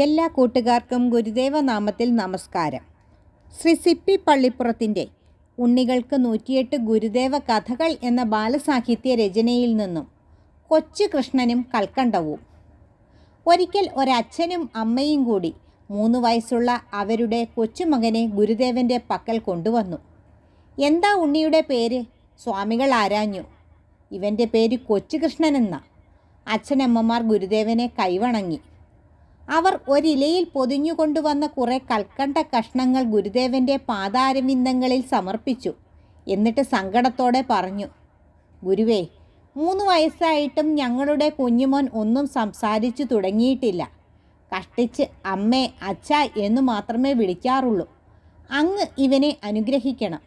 എല്ലാ കൂട്ടുകാർക്കും ഗുരുദേവ നാമത്തിൽ നമസ്കാരം. ശ്രീ സിപ്പി പള്ളിപ്പുറത്തിന്റെ ഉണ്ണികൾക്ക് നൂറ്റിയെട്ട് ഗുരുദേവ കഥകൾ എന്ന ബാലസാഹിത്യ രചനയിൽ നിന്നും കൊച്ചു കൃഷ്ണനും കൽക്കണ്ടവും. ഒരിക്കൽ ഒരച്ഛനും അമ്മയും കൂടി മൂന്ന് വയസ്സുള്ള അവരുടെ കൊച്ചുമകനെ ഗുരുദേവന്റെ പക്കൽ കൊണ്ടുവന്നു. എന്താ ഉണ്ണിയുടെ പേര്? സ്വാമികൾ ആരാഞ്ഞു? ഇവന്റെ പേര് കൊച്ചു കൃഷ്ണനെന്ന അച്ഛനമ്മമാർ ഗുരുദേവനെ കൈവണങ്ങി. അവർ ഒരിലയിൽ പൊതിഞ്ഞുകൊണ്ടുവന്ന കുറെ കൽക്കണ്ട കഷ്ണങ്ങൾ ഗുരുദേവന്റെ പാതാരവിന്ദങ്ങളിൽ സമർപ്പിച്ചു. എന്നിട്ട് സങ്കടത്തോടെ പറഞ്ഞു ഗുരുവേ മൂന്ന് വയസ്സായിട്ടും ഞങ്ങളുടെ കുഞ്ഞുമോൻ ഒന്നും സംസാരിച്ചു തുടങ്ങിയിട്ടില്ല. കഷ്ടിച്ച് അമ്മേ അച്ഛ എന്നു മാത്രമേ വിളിക്കാറുള്ളൂ. അങ്ങ് ഇവനെ അനുഗ്രഹിക്കണം.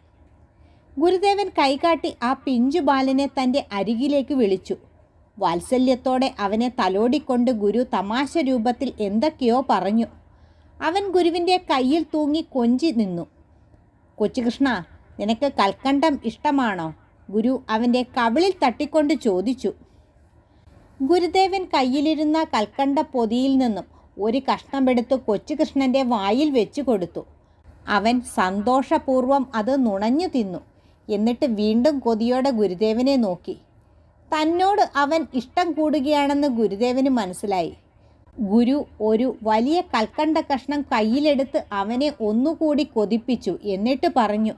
ഗുരുദേവൻ കൈകാട്ടി ആ പിഞ്ചു ബാലനെ തന്റെ അരികിലേക്ക് വിളിച്ചു. വാത്സല്യത്തോടെ അവനെ തലോടിക്കൊണ്ട് ഗുരു തമാശ രൂപത്തിൽ എന്തൊക്കെയോ പറഞ്ഞു. അവൻ ഗുരുവിന്റെ കയ്യിൽ തൂങ്ങി കൊഞ്ചി നിന്നു. കൊച്ചുകൃഷ്ണ നിനക്ക് കൽക്കണ്ടം ഇഷ്ടമാണോ? ഗുരു അവന്റെ കവിളിൽ തട്ടിക്കൊണ്ട് ചോദിച്ചു. ഗുരുദേവൻ കയ്യിലിരുന്ന കൽക്കണ്ട പൊതിയിൽ നിന്നും ഒരു കഷ്ണം കഷ്ണമെടുത്ത് കൊച്ചുകൃഷ്ണന്റെ വായിൽ വെച്ചു കൊടുത്തു. അവൻ സന്തോഷപൂർവം അത് നുണഞ്ഞു തിന്നു. എന്നിട്ട് വീണ്ടും കൊതിയോടെ ഗുരുദേവനെ നോക്കി. തന്നോട് അവൻ ഇഷ്ടം കൂടുകയാണെന്ന് ഗുരുദേവന് മനസ്സിലായി. ഗുരു ഒരു വലിയ കൽക്കണ്ട കഷ്ണം കയ്യിലെടുത്ത് അവനെ ഒന്നുകൂടി കൊതിപ്പിച്ചു എന്നിട്ട് പറഞ്ഞു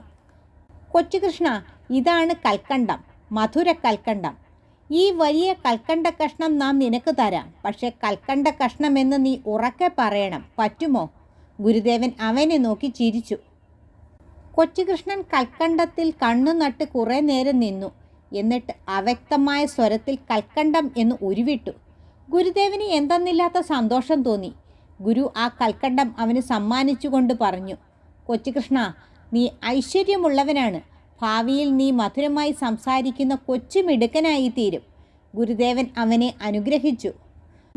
കൊച്ചുകൃഷ്ണ ഇതാണ് കൽക്കണ്ടം മധുര കൽക്കണ്ടം. ഈ വലിയ കൽക്കണ്ട കഷ്ണം നാം നിനക്ക് തരാം പക്ഷേ കൽക്കണ്ട കഷ്ണമെന്ന് നീ ഉറക്കെ പറയണം പറ്റുമോ? ഗുരുദേവൻ അവനെ നോക്കി ചിരിച്ചു. കൊച്ചുകൃഷ്ണൻ കൽക്കണ്ടത്തിൽ കണ്ണു നട്ട് കുറേ നേരം നിന്നു. എന്നിട്ട് അവ്യക്തമായ സ്വരത്തിൽ കൽക്കണ്ടം എന്ന് ഉരുവിട്ടു. ഗുരുദേവന് എന്തെന്നില്ലാത്ത സന്തോഷം തോന്നി. ഗുരു ആ കൽക്കണ്ടം അവന് സമ്മാനിച്ചുകൊണ്ട് പറഞ്ഞു കൊച്ചുകൃഷ്ണ നീ ഐശ്വര്യമുള്ളവനാണ്. ഭാവിയിൽ നീ മധുരമായി സംസാരിക്കുന്ന കൊച്ചു മിടുക്കനായി തീരും. ഗുരുദേവൻ അവനെ അനുഗ്രഹിച്ചു.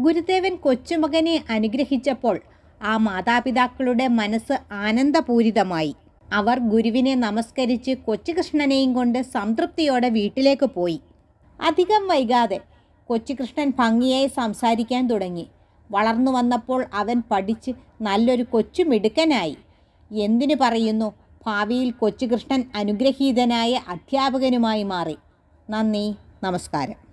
ഗുരുദേവൻ കൊച്ചുമകനെ അനുഗ്രഹിച്ചപ്പോൾ ആ മാതാപിതാക്കളുടെ മനസ്സ് ആനന്ദപൂരിതമായി. അവർ ഗുരുവിനെ നമസ്കരിച്ച് കൊച്ചുകൃഷ്ണനെയും കൊണ്ട് സംതൃപ്തിയോടെ വീട്ടിലേക്ക് പോയി. അധികം വൈകാതെ കൊച്ചുകൃഷ്ണൻ ഭംഗിയായി സംസാരിക്കാൻ തുടങ്ങി. വളർന്നു വന്നപ്പോൾ അവൻ പഠിച്ച് നല്ലൊരു കൊച്ചു മിടുക്കനായി. എന്തിനു പറയുന്നു? ഭാവിയിൽ കൊച്ചുകൃഷ്ണൻ അനുഗ്രഹീതനായ അധ്യാപകനുമായി മാറി. നന്ദി നമസ്കാരം.